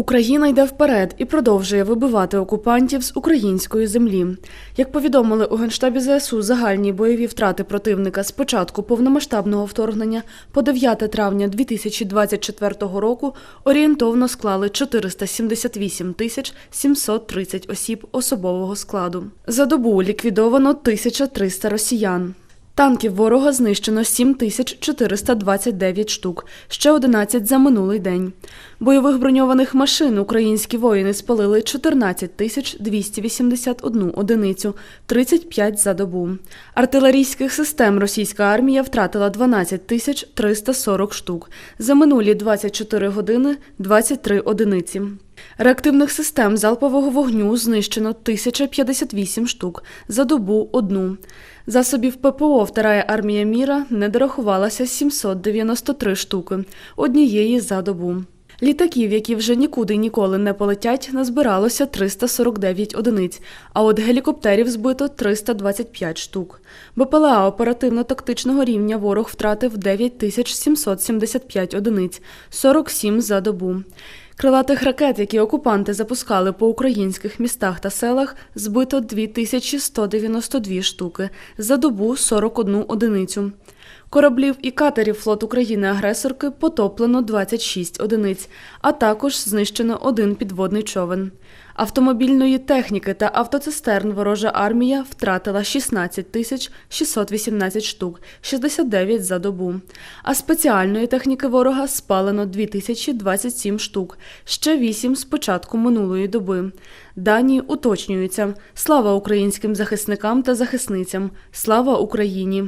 Україна йде вперед і продовжує вибивати окупантів з української землі. Як повідомили у Генштабі ЗСУ, загальні бойові втрати противника з початку повномасштабного вторгнення по 9 травня 2024 року орієнтовно склали 478 тисяч 730 осіб особового складу. За добу ліквідовано 1300 росіян. Танків ворога знищено 7429 штук, ще 11 за минулий день. Бойових броньованих машин українські воїни спалили 14 тисяч 281 одиницю, 35 за добу. Артилерійських систем російська армія втратила 12 тисяч 340 штук. За минулі 24 години 23 одиниці. Реактивних систем залпового вогню знищено 1058 штук, за добу – одну. Засобів ППО Вторая армія міра не дорахувалася 793 штуки, однієї за добу. Літаків, які вже нікуди ніколи не полетять, назбиралося 349 одиниць, а от гелікоптерів збито 325 штук. БПЛА оперативно-тактичного рівня ворог втратив 9775 одиниць, 47 за добу. Крилатих ракет, які окупанти запускали по українських містах та селах, збито 2192 штуки, за добу 41 одиницю. Кораблів і катерів флот України-агресорки потоплено 26 одиниць, а також знищено один підводний човен. Автомобільної техніки та автоцистерн ворожа армія втратила 16 тисяч 618 штук, 69 за добу. А спеціальної техніки ворога спалено 2027 штук, ще 8 з початку минулої доби. Дані уточнюються. Слава українським захисникам та захисницям! Слава Україні!